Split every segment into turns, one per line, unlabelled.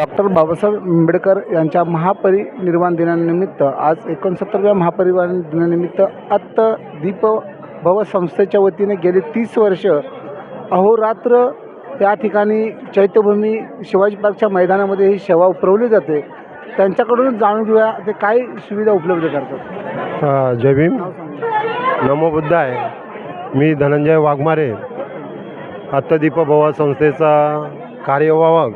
Doctor Babasaheb Ambedkar यांच्या महापरिनिर्वाण दिनानिमित्त आज एकोणसत्तरव्या महापरिनिर्वाण दिनानिमित्त अत्त दीप भव संस्थेच्या वतीने गेली तीस वर्ष अहोरात्र या ठिकाणी चैत्यभूमी शिवाजी पार्कच्या मैदानामध्ये ही सेवा उपरवली जाते. त्यांच्याकडूनच जाणून घेऊया ते काय सुविधा उपलब्ध करतात.
जय भीम. नमो बुद्ध आहे. मी धनंजय वाघमारे अत्तदीप भवा संस्थेचा कार्यवाहक.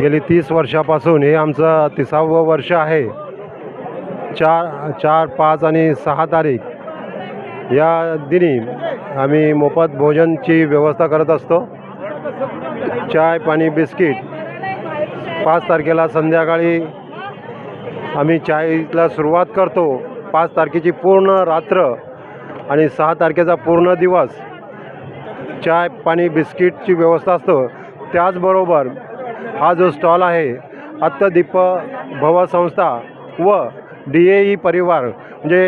गेली तीस वर्षापासून हे आमचं तिसावं वर्ष आहे. चार चार पाच आणि सहा तारीख. या दिनी आम्ही मोफत भोजनची व्यवस्था करत असतो. चाय पाणी बिस्किट. पाच तारखेला संध्याकाळी आम्ही चायला सुरुवात करतो. पाच तारखेची पूर्ण रात्र आणि सहा तारखेचा पूर्ण दिवस. चाय पाणी बिस्किटची व्यवस्था असतो. त्याचबरोबर हा जो स्टॉल आहे अत्तदीप भव संस्था व डी ए ई परिवार म्हणजे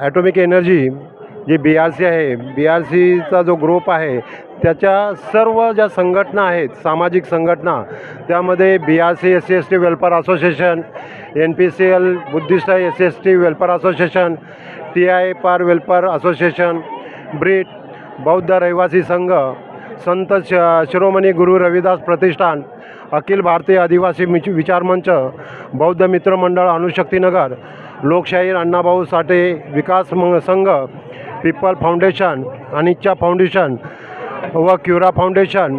ॲटॉमिक एनर्जी जी बी आर सी आहे बी आर सीचा जो ग्रुप आहे त्याच्या सर्व ज्या संघटना आहेत सामाजिक संघटना त्यामध्ये B R C S C S T welfare association N P C L Buddhist S C S T welfare association T I पार वेल्फेअर असोसिएशन ब्रिट बौद्ध रहिवासी संघ संत श शिरोमणी गुरु रविदास प्रतिष्ठान अखिल भारतीय आदिवासी मिच विचारमंच बौद्ध मित्र मंडळ अणुशक्तीनगर लोकशाहीर अण्णाभाऊ साठे विकास म संघ पीपल फाउंडेशन अनिच्छा फाउंडेशन व क्युरा फाउंडेशन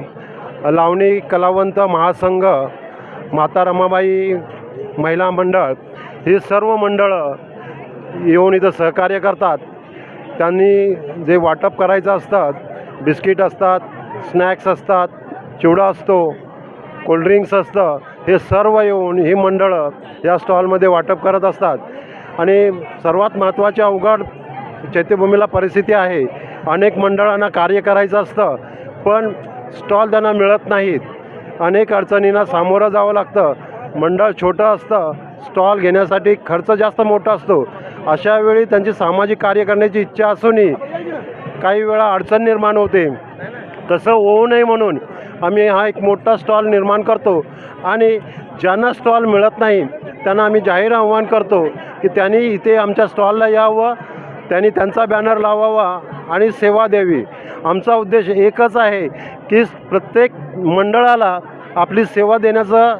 लावणी कलावंत महासंघ माता रमाबाई महिला मंडळ ही सर्व मंडळं येऊन इथं सहकार्य करतात. त्यांनी जे वाटप करायचं असतात बिस्किट असतात स्नॅक्स असतात चिवडा असतो कोल्ड्रिंक्स असतं हे सर्व येऊन ही मंडळं या स्टॉलमध्ये वाटप करत असतात. आणि सर्वात महत्त्वाची अवघड चैत्यभूमीला परिस्थिती आहे. अनेक मंडळांना कार्य करायचं असतं पण स्टॉल त्यांना मिळत नाहीत. अनेक अडचणींना सामोरं जावं लागतं. मंडळ छोटं असतं स्टॉल घेण्यासाठी खर्च जास्त मोठा असतो. अशा वेळी त्यांची सामाजिक कार्य करण्याची इच्छा असूनही काही वेळा अडचण निर्माण होते. तसं होऊ नये म्हणून आम्ही हा एक मोठा स्टॉल निर्माण करतो आणि ज्यांना स्टॉल मिळत नाही त्यांना आम्ही जाहीर आव्हान करतो की त्यांनी इथे आमच्या स्टॉलला यावं त्यांनी त्यांचा बॅनर लावावा आणि सेवा द्यावी. आमचा उद्देश एकच आहे की प्रत्येक मंडळाला आपली सेवा देण्याचं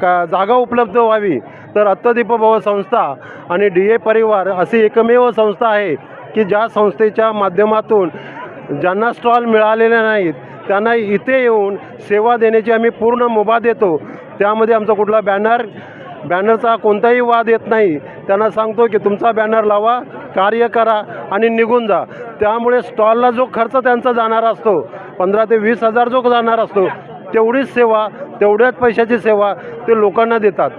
का जागा उपलब्ध व्हावी. तर अत्तदीपभव संस्था आणि डी ए परिवार अशी एकमेव संस्था आहे की ज्या संस्थेच्या माध्यमातून ज्यांना स्टॉल मिळालेले नाहीत त्यांना इथे येऊन सेवा देण्याची आम्ही पूर्ण मुभा देतो. त्यामध्ये आमचा कुठला बॅनर बॅनरचा कोणताही वाद येत नाही. त्यांना सांगतो की तुमचा बॅनर लावा कार्य करा आणि निघून जा. त्यामुळे स्टॉलला जो खर्च त्यांचा जाणार असतो पंधरा ते वीस हजार जो जाणार असतो तेवढीच सेवा तेवढ्याच पैशाची सेवा ते लोकांना देतात.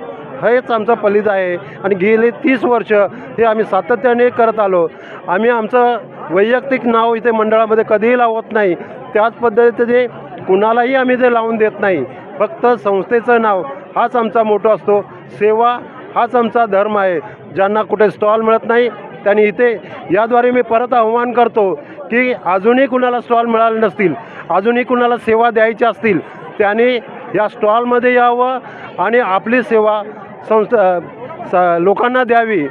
हेच आमचं फलित आहे. आणि गेले तीस वर्ष हे आम्ही सातत्याने करत आलो. आम्ही आमचं वैयक्तिक नाव इथे मंडळामध्ये कधीही लावत नाही. त्याच पद्धतीने कुणालाही आम्ही ते लावून देत नाही. फक्त संस्थेचं नाव हाच आमचा मोठा असतो. सेवा हाच आमचा धर्म आहे. ज्यांना कुठे स्टॉल मिळत नाही त्यांनी इथे याद्वारे मी परत आव्हान करतो की अजूनही कुणाला स्टॉल मिळाले नसतील अजूनही कुणाला सेवा द्यायच्या असतील त्याने या स्टॉलमध्ये यावं आणि आपली सेवा संस्था स लोकांना द्यावी.